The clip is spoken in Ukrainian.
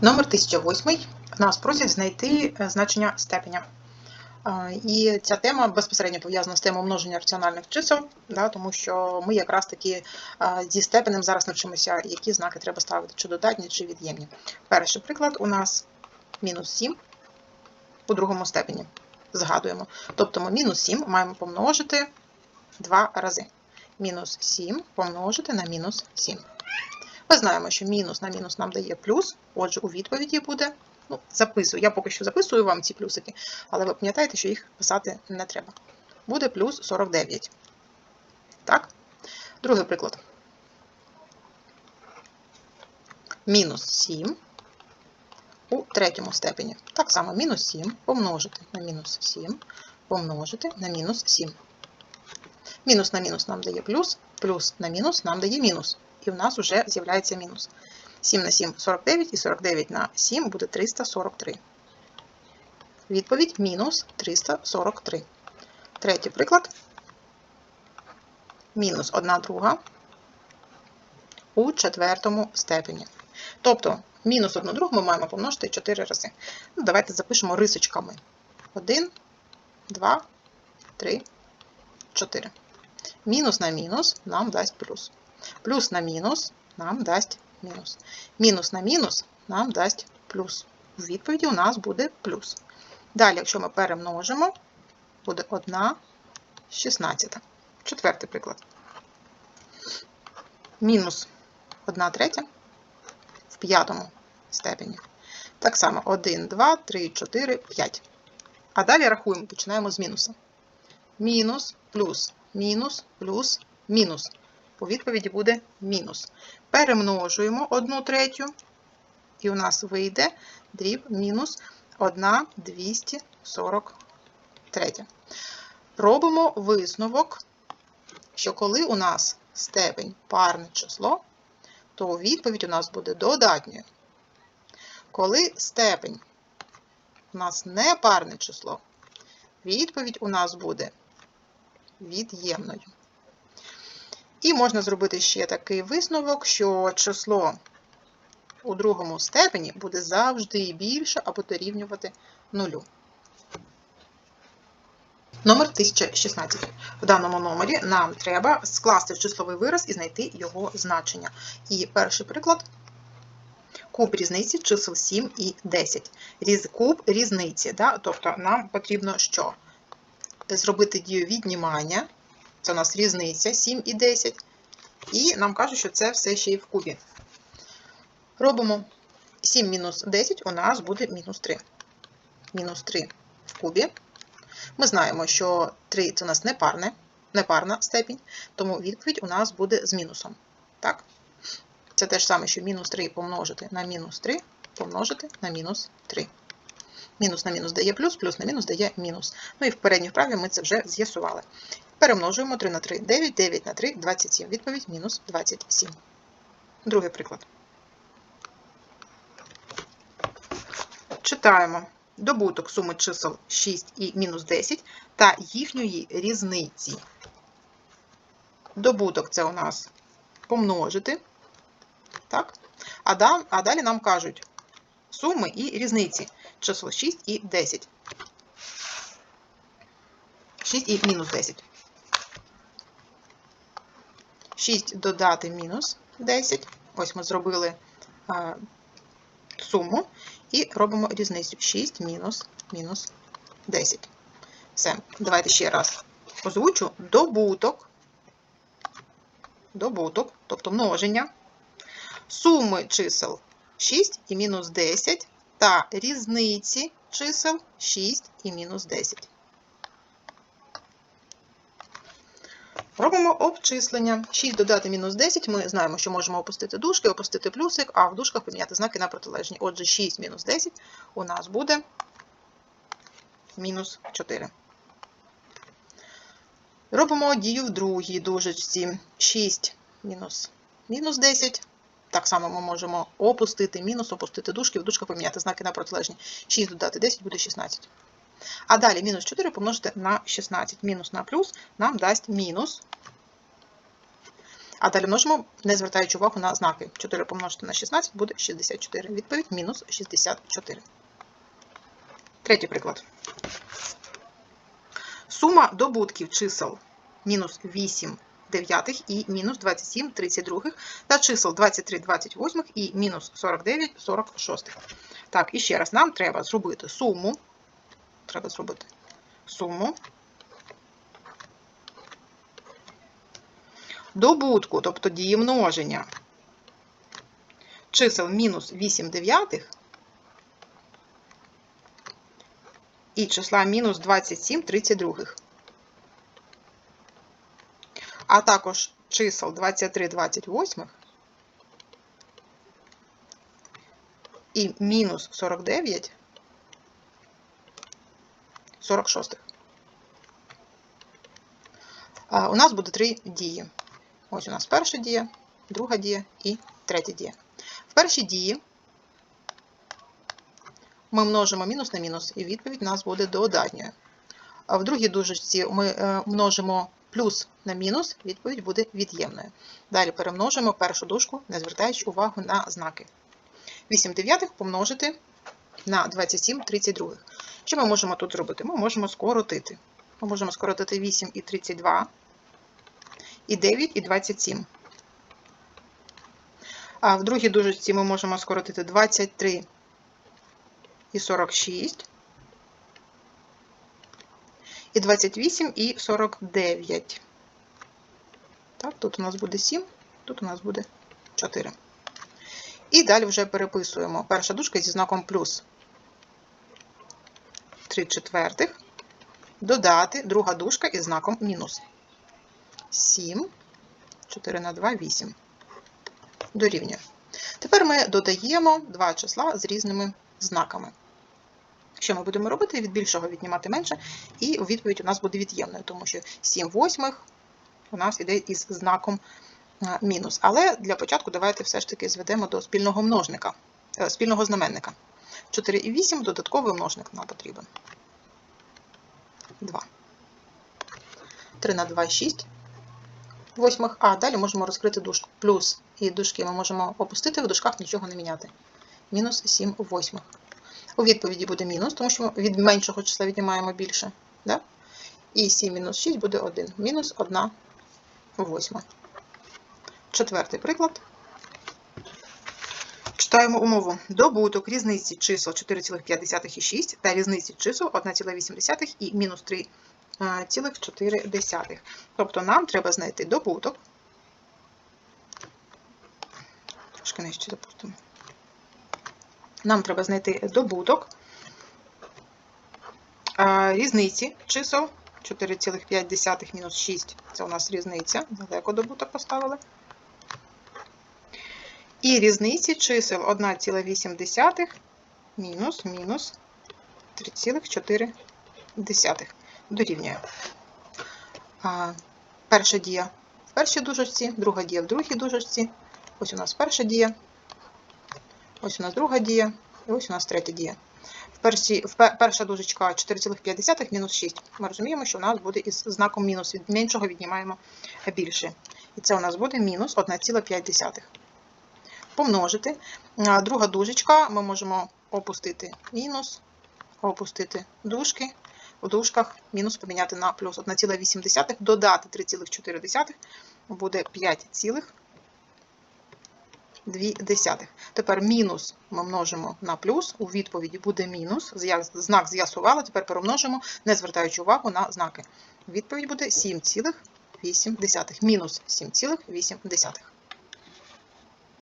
Номер 1008. Нас просять знайти е, значення степеня. І ця тема безпосередньо пов'язана з темою множення раціональних чисел, да, тому що ми якраз таки зі степенем зараз навчимося, які знаки треба ставити, чи додатні, чи від'ємні. Перший приклад у нас мінус 7 у другому степені. Згадуємо. Тобто ми мінус 7 маємо помножити два рази. Мінус 7 помножити на мінус 7. Ми знаємо, що мінус на мінус нам дає плюс, отже, у відповіді буде, ну, записую, я поки що записую вам ці плюсики, але ви пам'ятаєте, що їх писати не треба. Буде плюс 49. Так? Другий приклад. Мінус 7 у третьому степені. Так само мінус 7 помножити на мінус 7 помножити на мінус 7. Мінус на мінус нам дає плюс, плюс на мінус нам дає мінус. І в нас вже з'являється мінус. 7 на 7 – 49, і 49 на 7 буде 343. Відповідь мінус 343. Третій приклад. Мінус 1 друга у четвертому степені. Тобто, мінус 1 другу ми маємо помножити 4 рази. Ну, давайте запишемо рисочками. 1, 2, 3, 4. Мінус на мінус нам дасть плюс. Плюс на мінус нам дасть мінус. Мінус на мінус нам дасть плюс. У відповіді у нас буде плюс. Далі, якщо ми перемножимо, буде 1 16. Четвертий приклад. Мінус 1 третя в п'ятому степені. Так само 1, 2, 3, 4, 5. А далі рахуємо, починаємо з мінуса. Мінус, плюс, мінус, плюс, мінус. У відповіді буде мінус. Перемножуємо 1 третю, і у нас вийде дріб мінус 1 243. Робимо висновок, що коли у нас степень парне число, то відповідь у нас буде додатньою. Коли степень у нас не парне число, відповідь у нас буде від'ємною. І можна зробити ще такий висновок, що число у другому степені буде завжди більше або дорівнювати нулю. Номер 1016. В даному номері нам треба скласти числовий вираз і знайти його значення. І перший приклад куб різниці чисел 7 і 10. Різ, куб різниці. Да? Тобто нам потрібно що? Зробити дію віднімання. Це у нас різниця 7 і 10. І нам кажуть, що це все ще й в кубі. Робимо 7 мінус 10, у нас буде мінус 3. Мінус 3 в кубі. Ми знаємо, що 3 це у нас непарне, непарна степінь, тому відповідь у нас буде з мінусом. Так? Це те ж саме, що мінус 3 помножити на мінус 3 помножити на мінус 3. Мінус на мінус дає плюс, плюс на мінус дає мінус. Ну і в передній вправі ми це вже з'ясували. Перемножуємо 3 на 3 9, 9 на 3 27. Відповідь мінус 27. Другий приклад. Читаємо добуток суми чисел 6 і мінус 10 та їхньої різниці. Добуток це у нас помножити. Так? А, да, а далі нам кажуть суми і різниці. Число 6 і 10. 6 і мінус 10. 6 додати мінус 10. Ось ми зробили а, суму і робимо різницю 6 мінус мінус 10. Все, давайте ще раз озвучу добуток, добуток, тобто множення, суми чисел 6 і мінус 10 та різниці чисел 6 і мінус 10. Робимо обчислення. 6 додати мінус 10. Ми знаємо, що можемо опустити дужки, опустити плюсик, а в дужках поміняти знаки на протилежні. Отже, 6 мінус 10 у нас буде мінус 4. Робимо дію в другій дужечці. 6 мінус мінус 10. Так само ми можемо опустити мінус, опустити дужки, в дужках поміняти знаки на протилежні. 6 додати 10 буде 16. А далі мінус 4 помножити на 16. Мінус на плюс нам дасть мінус. А далі множимо, не звертаючи увагу на знаки. 4 помножити на 16 буде 64. Відповідь мінус 64. Третій приклад. Сума добутків чисел мінус 8 дев'ятих і мінус 27 32 та чисел 23 28 і мінус 49 46. Так, і ще раз, нам треба зробити суму. Треба зробити суму. Добутку, тобто дії множення. Чисел мінус 8 дев'ятих і числа мінус 27 32. А також чисел 23 28 і мінус 49 46. А, У нас буде три дії. Ось у нас перша дія, друга дія і третя дія. В першій дії ми множимо мінус на мінус, і відповідь у нас буде додатньою. А в другій дужечці ми е, множимо плюс на мінус, відповідь буде від'ємною. Далі перемножимо першу дужку, не звертаючи увагу на знаки. 8 дев'ятих помножити на 27 32. Що ми можемо тут зробити? Ми можемо скоротити. Ми можемо скоротити 8 і 32, і 9 і 27. А в другій дужечці ми можемо скоротити 23 і 46, і 28 і 49. Так, тут у нас буде 7, тут у нас буде 4. І далі вже переписуємо перша дужка зі знаком плюс 3 четвертих, додати друга дужка із знаком мінус. 7, 4 на 2, 8. Дорівнює. Тепер ми додаємо два числа з різними знаками. Що ми будемо робити? Від більшого віднімати менше, і відповідь у нас буде від'ємною, тому що 7 восьмих у нас іде із знаком мінус. Але для початку давайте все ж таки зведемо до спільного множника, е, спільного знаменника. 4 і 8 додатковий множник нам потрібен. 2. 3 на 2 6 восьмих. А далі можемо розкрити дужку. Плюс і дужки ми можемо опустити, в дужках нічого не міняти. Мінус 7 восьмих. У відповіді буде мінус, тому що від меншого числа віднімаємо більше. Да? І 7 мінус 6 буде 1. Мінус 1 восьма. Четвертий приклад. Читаємо умову. Добуток різниці чисел 4,5 і 6 та різниці чисел 1,8 і мінус 3,4. Тобто нам треба знайти добуток. Трошки нижче допустимо. Нам треба знайти добуток різниці чисел 4,5 мінус 6. Це у нас різниця. Далеко добуток поставили. І різниці чисел 1,8 мінус мінус 3,4 дорівнює. Перша дія в першій дужечці, друга дія в другій дужечці. Ось у нас перша дія, ось у нас друга дія, і ось у нас третя дія. В перша дужечка 4,5 мінус 6. Ми розуміємо, що у нас буде із знаком мінус від меншого віднімаємо більше. І це у нас буде мінус 1,5 помножити. Друга дужечка ми можемо опустити мінус, опустити дужки. У дужках мінус поміняти на плюс 1,8, додати 3,4 буде 5,2. Тепер мінус ми множимо на плюс, у відповіді буде мінус, знак з'ясували, тепер перемножимо, не звертаючи увагу на знаки. Відповідь буде 7,8. Мінус 7,8.